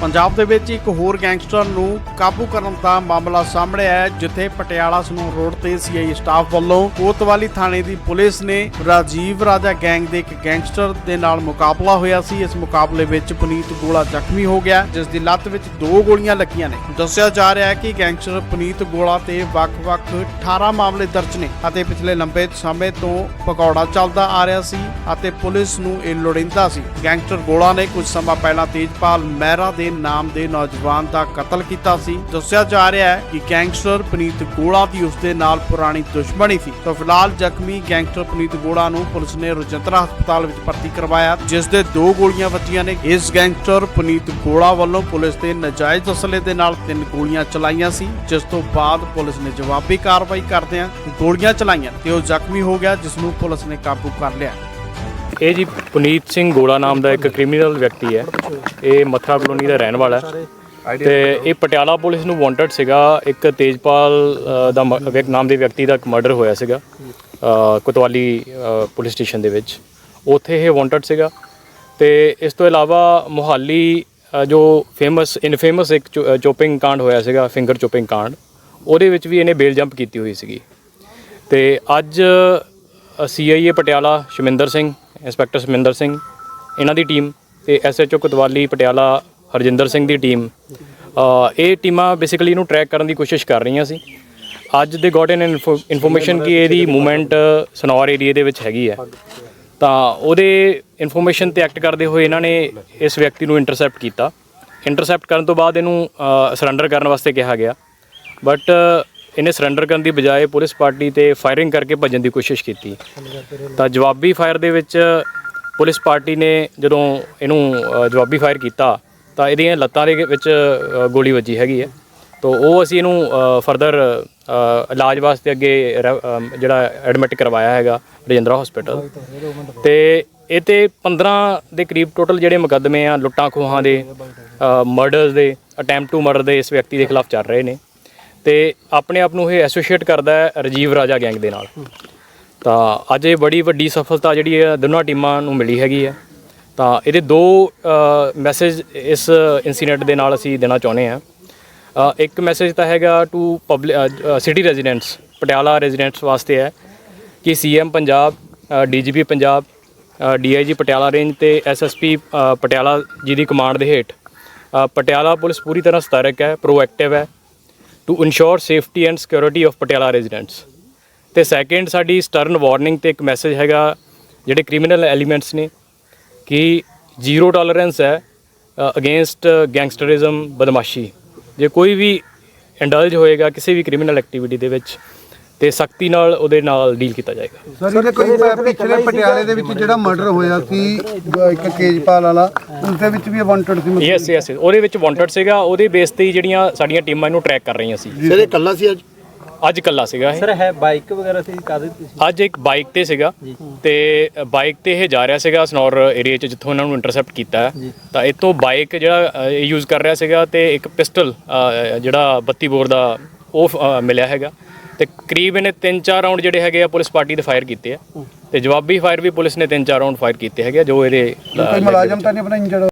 ਪੰਜਾਬ ਦੇ ਵਿੱਚ ਇੱਕ ਹੋਰ ਗੈਂਗਸਟਰ ਨੂੰ ਕਾਬੂ ਕਰਨ ਦਾ ਮਾਮਲਾ ਸਾਹਮਣੇ ਆਇਆ ਜਿੱਥੇ ਪਟਿਆਲਾ ਸਨੋ ਰੋਡ ਤੇ ਸੀਆਈ ਸਟਾਫ ਵੱਲੋਂ ਕੋਤਵਾਲੀ ਥਾਣੇ ਦੀ ਪੁਲਿਸ ਨੇ ਰਾਜੀਵ ਰਾਜਾ ਗੈਂਗ ਦੇ ਇੱਕ ਗੈਂਗਸਟਰ ਦੇ ਨਾਲ ਮੁਕਾਬਲਾ ਹੋਇਆ ਸੀ। ਇਸ ਮੁਕਾਬਲੇ ਵਿੱਚ ਪੁਨੀਤ ਗੋਲਾ ਜ਼ਖਮੀ ਹੋ ਗਿਆ, ਜਿਸ ਦੀ ਲੱਤ ਵਿੱਚ ਦੋ ਗੋਲੀਆਂ ਲੱਗੀਆਂ ਨੇ। ਦੱਸਿਆ ਜਾ ਰਿਹਾ ਹੈ ਕਿ ਗੈਂਗਸਟਰ ਪੁਨੀਤ ਗੋਲਾ ਤੇ ਵੱਖ-ਵੱਖ 18 ਮਾਮਲੇ ਦਰਜ ਨੇ ਅਤੇ ਪਿਛਲੇ ਲੰਬੇ ਸਮੇਂ ਤੋਂ ਪਕੌੜਾ ਚੱਲਦਾ ਆ ਰਿਹਾ ਸੀ ਅਤੇ ਪੁਲਿਸ ਨੂੰ ਇਹ ਲੋੜਿੰਦਾ ਸੀ। ਗੈਂਗਸਟਰ ਗੋਲਾ ਨੇ ਕੁਝ ਸਮਾਂ ਪਹਿਲਾਂ ਤੇਜਪਾਲ ਮਹਿਰਾ ਦੇ ਨਾਮ ਦੇ ਨੌਜਵਾਨ ਦਾ ਕਤਲ ਕੀਤਾ ਸੀ। ਦੱਸਿਆ ਜਾ ਰਿਹਾ ਹੈ ਕਿ ਗੈਂਗਸਟਰ ਪੁਨੀਤ ਗੋਲਾ ਦੀ ਉਸਦੇ ਨਾਲ ਪੁਰਾਣੀ ਦੁਸ਼ਮਣੀ ਸੀ। ਤਾਂ ਫਿਲਹਾਲ ਜ਼ਖਮੀ ਗੈਂਗਸਟਰ ਪੁਨੀਤ ਗੋਲਾ ਨੂੰ ਪੁਲਿਸ ਨੇ ਰਜਿੰਦਰਾ ਹਸਪਤਾਲ ਵਿੱਚ ਭਰਤੀ ਕਰਵਾਇਆ, ਜਿਸ ਦੇ ਦੋ ਗੋਲੀਆਂ ਵੱਜੀਆਂ ਨੇ। ਇਸ ਗੈਂਗਸਟਰ ਪੁਨੀਤ ਗੋਲਾ ਵੱਲੋਂ ਪੁਲਿਸ ਤੇ ਨਜਾਇਜ਼ ਅਸਲੇ ਦੇ ਨਾਲ ਤਿੰਨ ਗੋਲੀਆਂ ਚਲਾਈਆਂ ਸੀ, ਜਿਸ ਤੋਂ ਬਾਅਦ ਪੁਲਿਸ ਨੇ ਜਵਾਬੀ ਕਾਰਵਾਈ ਕਰਦਿਆਂ ਗੋਲੀਆਂ ਚਲਾਈਆਂ ਤੇ ਉਹ ਜ਼ਖਮੀ ਹੋ ਗਿਆ, ਜਿਸ ਨੂੰ ਪੁਲਿਸ ਨੇ ਕਾਬੂ ਕਰ ਲਿਆ। ਇਹ ਜੀ ਪੁਨੀਤ ਸਿੰਘ ਗੋਲਾ ਨਾਮ ਦਾ ਇੱਕ ਕ੍ਰਿਮੀਨਲ ਵਿਅਕਤੀ ਹੈ। ਇਹ ਮੱਥਾ ਕਲੋਨੀ ਦਾ ਰਹਿਣ ਵਾਲਾ ਹੈ। ਤੇ ਇਹ ਪਟਿਆਲਾ ਪੁਲਿਸ ਨੂੰ ਵਾਂਟਡ ਸੀਗਾ। ਇੱਕ ਤੇਜਪਾਲ ਦਾ ਮ- ਨਾਮ ਦੇ ਵਿਅਕਤੀ ਦਾ ਇੱਕ ਮਰਡਰ ਹੋਇਆ ਸੀਗਾ ਅ, ਕੋਤਵਾਲੀ ਪੁਲਿਸ ਸਟੇਸ਼ਨ ਦੇ ਵਿੱਚ। ਉੱਥੇ ਇਹ ਵਾਂਟਡ ਸੀਗਾ। ਤੇ ਇਸ ਤੋਂ ਇਲਾਵਾ ਮੁਹਾਲੀ ਜੋ ਫੇਮਸ ਇਨਫੇਮਸ ਇੱਕ ਚੋਪਿੰਗ ਕਾਂਡ ਹੋਇਆ ਸੀਗਾ ਫਿੰਗਰ ਚੋਪਿੰਗ ਕਾਂਡ ਉਹਦੇ ਵਿੱਚ ਵੀ ਇਹਨੇ ਬੇਲ ਜੰਪ ਕੀਤੀ ਹੋਈ ਸੀਗੀ। ਤੇ ਅੱਜ ਸੀਆਈਏ ਪਟਿਆਲਾ ਸ਼ਮਿੰਦਰ ਸਿੰਘ ਇੰਸਪੈਕਟਰ ਸ਼ਮਿੰਦਰ ਸਿੰਘ, ਇਹਨਾਂ ਦੀ ਟੀਮ ਤੇ ਐਸਐਚਓ ਕੁਤਵਾਲੀ, ਪਟਿਆਲਾ, ਹਰਜਿੰਦਰ ਸਿੰਘ ਦੀ ਟੀਮ। ਇਹ ਟੀਮਾਂ ਬੇਸਿਕਲੀ ਇਹਨੂੰ ਟਰੈਕ ਕਰਨ ਦੀ ਕੋਸ਼ਿਸ਼ ਕਰ ਰਹੀਆਂ ਸੀ। ਅੱਜ ਦੇ ਗੋਟ ਇਨ ਇਨਫੋਰਮੇਸ਼ਨ ਕਿ ਇਹਦੀ ਮੂਵਮੈਂਟ ਸਨੌਰ ਏਰੀਆ ਦੇ ਵਿੱਚ ਹੈਗੀ ਹੈ। ਤਾਂ ਉਹਦੇ ਇਨਫੋਰਮੇਸ਼ਨ ਤੇ ਐਕਟ ਕਰਦੇ ਹੋਏ ਇਹਨਾਂ ਨੇ ਇਸ ਵਿਅਕਤੀ ਨੂੰ ਇੰਟਰਸੈਪਟ ਕੀਤਾ। ਇੰਟਰਸੈਪਟ ਕਰਨ ਤੋਂ ਬਾਅਦ ਇਹਨੂੰ ਸਰੈਂਡਰ ਕਰਨ ਵਾਸਤੇ ਕਿਹਾ ਗਿਆ। ਬਟ ਇਹਨੇ ਸਰੈਂਡਰ ਕਰਨ ਦੀ ਬਜਾਏ ਪੁਲਿਸ ਪਾਰਟੀ ਤੇ ਫਾਇਰਿੰਗ ਕਰਕੇ ਭੱਜਣ ਦੀ ਕੋਸ਼ਿਸ਼ ਕੀਤੀ। ਤਾਂ ਜਵਾਬੀ ਫਾਇਰ ਦੇ ਵਿੱਚ ਪੁਲਿਸ ਪਾਰਟੀ ਨੇ ਜਦੋਂ ਇਹਨੂੰ ਜਵਾਬੀ ਫਾਇਰ ਕੀਤਾ, ਤਾਂ ਇਹਦੀਆਂ ਲੱਤਾਂ ਦੇ ਵਿੱਚ ਗੋਲੀ ਵੱਜੀ ਹੈਗੀ ਹੈ। ਤਾਂ ਉਹ ਅਸੀਂ ਇਹਨੂੰ ਫਰਦਰ ਇਲਾਜ ਵਾਸਤੇ ਅੱਗੇ ਰੈ- ਜਿਹੜਾ ਐਡਮਿਟ ਕਰਵਾਇਆ ਹੈਗਾ, ਰਜਿੰਦਰਾ ਹਸਪੀਟਲ ਤੇ ਇਹ ਤੇ 15 ਦੇ ਕਰੀਬ ਟੋਟਲ ਜਿਹੜੇ ਮੁਕੱਦਮੇ ਆ ਲੁੱਟਾਂ ਖੋਹਾਂ ਦੇ ਮਰਡਰਸ ਦੇ ਅਟੈਂਪਟ ਟੂ ਮਰਡਰ ਦੇ ਇਸ ਵਿਅਕਤੀ ਦੇ ਖਿਲਾਫ ਚੱਲ ਰਹੇ ਨੇ। ਤੇ ਆਪਣੇ ਆਪ ਨੂੰ ਇਹ ਐਸੋਸੀਏਟ ਕਰਦਾ ਹੈ ਰਜੀਵ ਰਾਜਾ ਗੈਂਗ ਦੇ ਨਾਲ। ਤਾਂ ਅੱਜ ਇਹ ਬੜੀ ਵੱਡੀ ਸਫਲਤਾ ਜਿਹੜੀ ਹੈ ਦੋਨਾਂ ਟੀਮਾਂ ਨੂੰ ਮਿਲੀ ਹੈਗੀ ਹੈ। ਤਾਂ ਇਹਦੇ ਦੋ ਮੈਸੇਜ ਇਸ ਇਨਸੀਡੈਂਟ ਦੇ ਨਾਲ ਅਸੀਂ ਦੇਣਾ ਚਾਹੁੰਦੇ ਹਾਂ। ਇੱਕ ਮੈਸੇਜ ਤਾਂ ਹੈਗਾ to public city residents Patiala residents ਵਾਸਤੇ ਹੈ ਕਿ CM Punjab DGP Punjab DIG Patiala range ਤੇ ਐਸਐਸਪੀ ਪਟਿਆਲਾ ਜੀ ਦੀ ਕਮਾਂਡ ਦੇ ਹੇਠ। ਪਟਿਆਲਾ ਪੁਲਿਸ ਪੂਰੀ ਤਰ੍ਹਾਂ ਸਤਰਕ ਹੈ ਪ੍ਰੋਐਕਟਿਵ ਹੈ। To ensure safety and security of Patiala residents ਤੇ ਸੈਕੰਡ ਸਾਡੀ ਸਟਰਨ ਵਾਰਨਿੰਗ ਤੇ ਇੱਕ ਮੈਸੇਜ ਹੈਗਾ, ਜਿਹੜੇ ਕ੍ਰਿਮੀਨਲ ਐਲੀਮੈਂਟਸ ਨੇ, ਕਿ ਜ਼ੀਰੋ ਟੋਲਰੈਂਸ ਹੈ ਅਗੇਂਸਟ ਗੈਂਗਸਟਰਿਜ਼ਮ ਬਦਮਾਸ਼ੀ। ਜੇ ਕੋਈ ਵੀ ਇੰਡਲਜ ਹੋਏਗਾ ਕਿਸੇ ਵੀ ਕ੍ਰਿਮੀਨਲ ਐਕਟੀਵਿਟੀ ਦੇ ਵਿੱਚ ਤੇ ਸਖਤੀ ਨਾਲ ਉਹਦੇ ਨਾਲ ਡੀਲ ਕੀਤਾ ਜਾਏਗਾ। ਸਰ ਇਹਦੇ ਕੋਈ ਪਿਛਲੇ ਪਟਿਆਲੇ ਦੇ ਵਿੱਚ ਜਿਹੜਾ ਮਰਡਰ ਹੋਇਆ ਸੀ ਇੱਕ ਕੇਜਪਾਲ ਵਾਲਾ ਉਸ ਦੇ ਵਿੱਚ ਵੀ ਵਾਂਟਡ ਸੀ ਯੈਸ ਯੈਸ ਉਹਦੇ ਵਿੱਚ ਵਾਂਟਡ ਸੀਗਾ ਉਹਦੇ ਬੇਸ ਤੇ ਹੀ ਜਿਹੜੀਆਂ ਸਾਡੀਆਂ ਟੀਮਾਂ ਇਹਨੂੰ ਟਰੈਕ ਕਰ ਰਹੀਆਂ ਸੀ। ਸਰ ਇਹ ਕੱਲਾ ਸੀ ਅੱਜ? ਅੱਜ ਕੱਲਾ ਸੀਗਾ ਇਹ। ਸਰ ਹੈ ਬਾਈਕ ਵਗੈਰਾ ਸੀ ਕਾਦੇ ਤੇ ਸੀ? ਅੱਜ ਇੱਕ ਬਾਈਕ ਤੇ ਸੀਗਾ ਤੇ ਬਾਈਕ ਤੇ ਇਹ ਜਾ ਰਿਹਾ ਸੀਗਾ ਸਨੌਰ ਏਰੀਆ 'ਚ ਜਿੱਥੋਂ ਇਹਨਾਂ ਨੂੰ ਇੰਟਰਸੈਪਟ ਕੀਤਾ। ਹੈ। ਤਾਂ ਇਹ ਤੋਂ ਬਾਈਕ ਜਿਹੜਾ ਯੂਜ਼ ਕਰ ਰਿਹਾ ਸੀਗਾ ਤੇ ਇੱਕ ਪਿਸਟਲ ਜਿਹੜਾ 32 ਬੋਰ ਦਾ ਉਹ ਮਿਲਿਆ ਹੈਗਾ। ਤੇ ਕਰੀਬ ਇਹਨੇ 3-4 ਰਾਉਂਡ ਜਿਹੜੇ ਹੈਗੇ ਆ ਪੁਲਿਸ ਪਾਰਟੀ ਦੇ ਫਾਇਰ ਕੀਤੇ ਆ। ਤੇ ਜਵਾਬੀ ਫਾਇਰ ਵੀ ਪੁਲਿਸ ਨੇ 3-4 ਰਾਉਂਡ ਫਾਇਰ ਕੀਤੇ ਹੈਗੇ ਆ, ਜੋ ਇਹਦੇ ਕੋਈ ਮੁਲਾਜ਼ਮ ਤਾਂ ਨਹੀਂ ਆਪਣਾ ਇੰਜਰਡ